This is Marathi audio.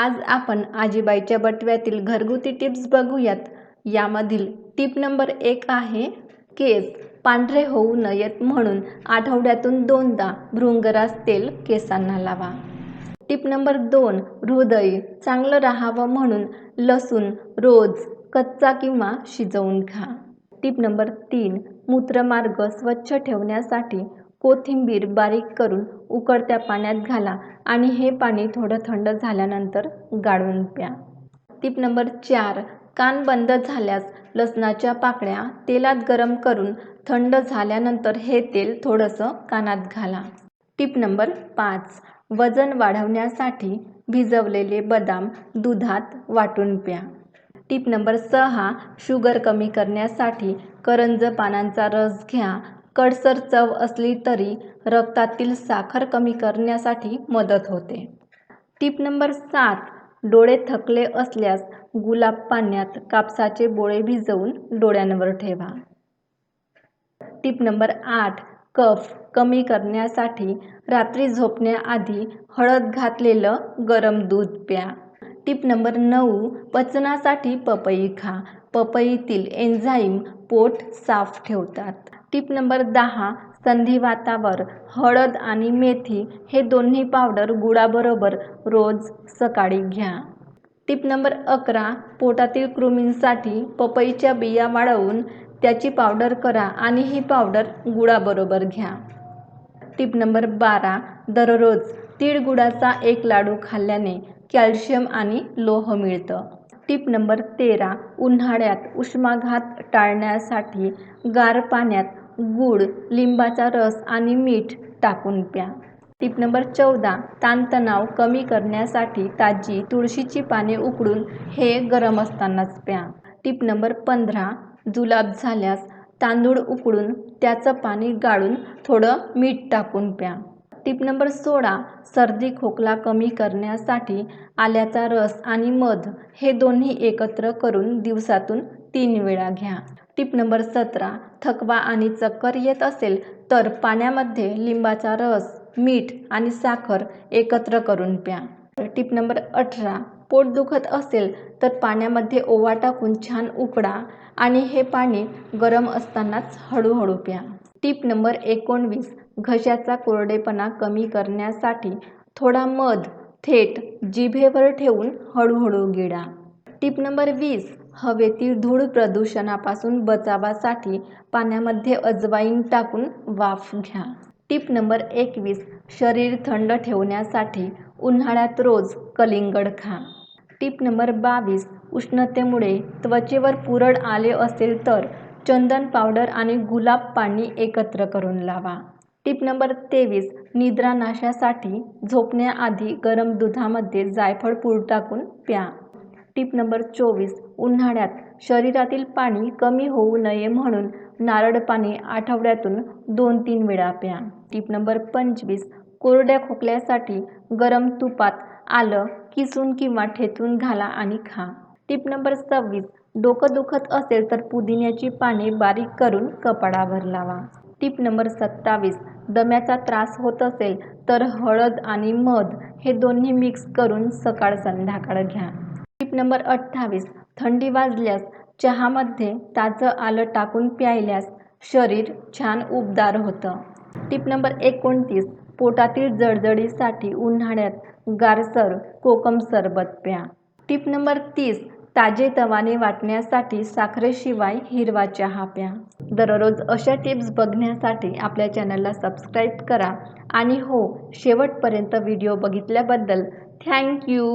आज आपण आजीबाईच्या बटव्यातील घरगुती टिप्स बघूयात. यामधील टिप नंबर एक आहे केस. पांढरे होऊ नयेत म्हणून आठवड्यातून दोनदा भृंगराज तेल केसांना लावा. टिप नंबर दोन हृदय. चांगलं राहावं म्हणून लसूण रोज कच्चा किंवा शिजवून खा टिप नंबर तीन मूत्रमार्ग स्वच्छ ठेवण्यासाठी कोथिंबीर बारीक करून उकळत्या पाण्यात घाला आणि हे पाणी थोडं थंड झाल्यानंतर गाळून प्या. टिप नंबर चार कान बंद झाल्यास लसणाच्या पाकळ्या तेलात गरम करून थंड झाल्यानंतर हे तेल थोडंसं कानात घाला. टिप नंबर पाच वजन वाढवण्यासाठी भिजवलेले बदाम दुधात वाटून प्या. टिप नंबर सहा शुगर कमी करण्यासाठी करंज पानांचा रस घ्या कडसर चव असली तरी रक्तातील साखर कमी करण्यासाठी मदत होते. टिप नंबर सात डोळे थकले असल्यास गुलाब पाण्यात कापसाचे बोळे भिजवून डोळ्यांवर ठेवा. टिप नंबर आठ कफ कमी करण्यासाठी रात्री झोपण्याआधी हळद घातलेलं गरम दूध प्या. टिप नंबर नऊ पचनासाठी पपई खा. पपईतील एन्झाईम पोट साफ ठेवतात. टिप नंबर दहा संधिवातावर हळद आणि मेथी हे दोन्ही पावडर गुळाबरोबर रोज सकाळी घ्या. टिप नंबर अकरा पोटातील कृमींसाठी पपईच्या बिया वाळवून त्याची पावडर करा आणि ही पावडर गुळाबरोबर घ्या. टिप नंबर बारा दररोज तीळ गुळाचा एक लाडू खाल्ल्याने कॅल्शियम आणि लोह मिळतं. टिप नंबर तेरा उन्हाळ्यात उष्माघात टाळण्यासाठी गार पाण्यात गूळ लिंबाचा रस आणि मीठ टाकून प्या. टिप नंबर चौदा ताणतणाव कमी करण्यासाठी ताजी तुळशीची पाने उकडून हे गरम असतानाच प्या. टिप नंबर पंधरा जुलाब झाल्यास तांदूळ उकडून त्याचं पाणी गाळून थोडं मीठ टाकून प्या. टिप नंबर सोळा सर्दी खोकला कमी करण्यासाठी आल्याचा रस आणि मध हे दोन्ही एकत्र करून दिवसातून तीन वेळा घ्या. टिप नंबर सतरा थकवा आणि चक्कर येत असेल तर पाण्यामध्ये लिंबाचा रस मीठ आणि साखर एकत्र करून प्या. टिप नंबर अठरा पोट दुखत असेल तर पाण्यामध्ये ओवा टाकून छान उकडा आणि हे पाणी गरम असतानाच हळूहळू प्या. टिप नंबर एकोणवीस घशाचा कोरडेपणा कमी करण्यासाठी थोडा मध थेट जिभेवर ठेवून हळूहळू गिळा. टिप नंबर वीस हवेतील धूळ प्रदूषणापासून बचावासाठी पाण्यामध्ये अजवाईन टाकून वाफ घ्या. टिप नंबर एकवीस शरीर थंड ठेवण्यासाठी उन्हाळ्यात रोज कलिंगड खा. टिप नंबर बावीस उष्णतेमुळे त्वचेवर पुरळ आले असेल तर चंदन पावडर आणि गुलाब पाणी एकत्र करून लावा. टिप नंबर तेवीस निद्रानाशासाठी झोपण्याआधी गरम दुधामध्ये जायफळ पूड टाकून प्या. टिप नंबर चोवीस. उन्हाळ्यात शरीरातील पाणी कमी होऊ नये म्हणून नारळ पाणी आठवड्यातून दोन तीन वेळा प्या. टिप नंबर पंचवीस. कोरड्या खोकल्यासाठी गरम तुपात आलं किसून किंवा ठेचून घाला आणि खा. टिप नंबर सव्वीस. डोकं दुखत असेल तर पुदिन्याची पाने बारीक करून कपाडावर लावा. टिप नंबर सत्तावीस. दम्याचा त्रास होत असेल तर हळद आणि मध हे दोन्ही मिक्स करून सकाळ संध्याकाळ घ्या. टिप नंबर अठ्ठावीस. थंडी वाजल्यास चहामध्ये ताजं आलं टाकून प्यायल्यास शरीर छान उबदार होतं. टिप नंबर एकोणतीस. पोटातील जळजळीसाठी उन्हाळ्यात गारसर कोकम सरबत प्या. टिप नंबर तीस. ताजेतवाने वाटण्यासाठी साखरेशिवाय हिरवा चहा प्या. दररोज अशा टिप्स बघण्यासाठी आपल्या चॅनलला सबस्क्राईब करा. आणि हो शेवटपर्यंत व्हिडिओ बघितल्याबद्दल थँक्यू